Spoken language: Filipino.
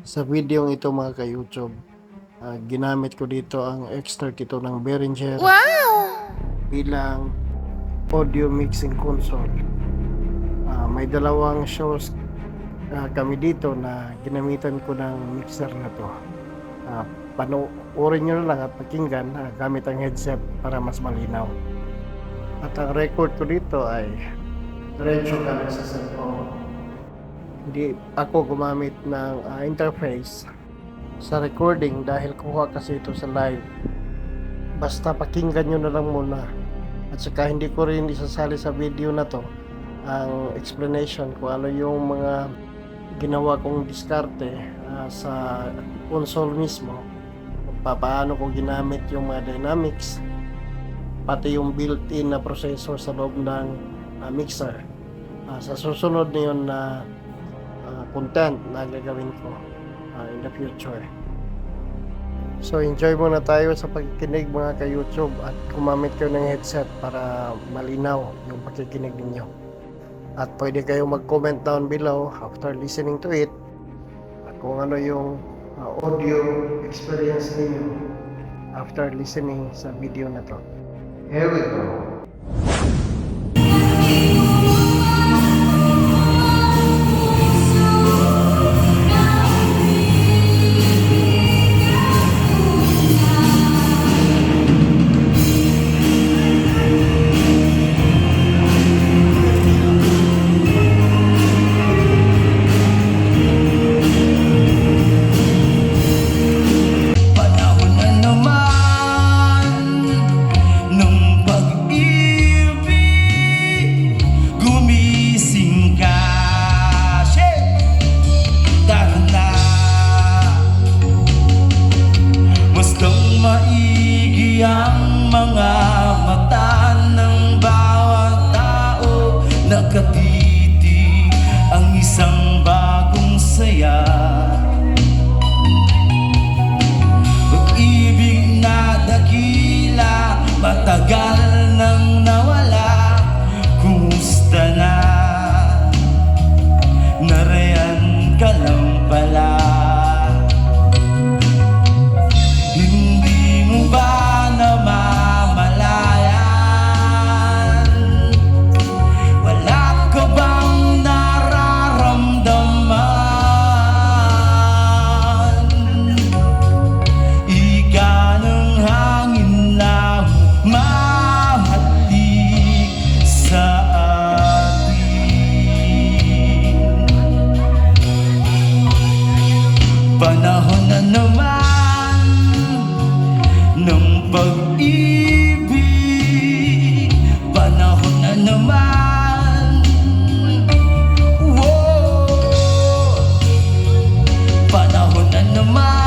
Sa video ito mga ka-YouTube, ah, ginamit ko dito ang X32 ng Behringer bilang audio mixing console. Ah, may dalawang shows ah, kami dito na ginamitan ko ng mixer na to. Uh, panoorin nyo na lang at pakinggan ah, gamit ang headset para mas malinaw. At ang record ko dito ay diretso kami sa cellphone. Hindi ako gumamit ng ah, interface sa recording dahil kuha kasi ito sa live. Basta pakinggan nyo na lang muna. At saka hindi ko rin isasali sa video na to ang explanation kung ano yung mga ginawa kong diskarte ah, sa console mismo. Paano ko ginamit yung mga dynamics pati yung built-in na processor sa loob ng ah, mixer. Ah, sa susunod na yun na ah, content na gagawin ko ah, in the future. So enjoy muna tayo sa pagkikinig mga ka-YouTube at gumamit kayo ng headset para malinaw yung pagkikinig ninyo. At pwede kayo mag-comment down below after listening to it at kung ano yung uh, audio experience ninyo after listening sa video na to. Here we go. the naman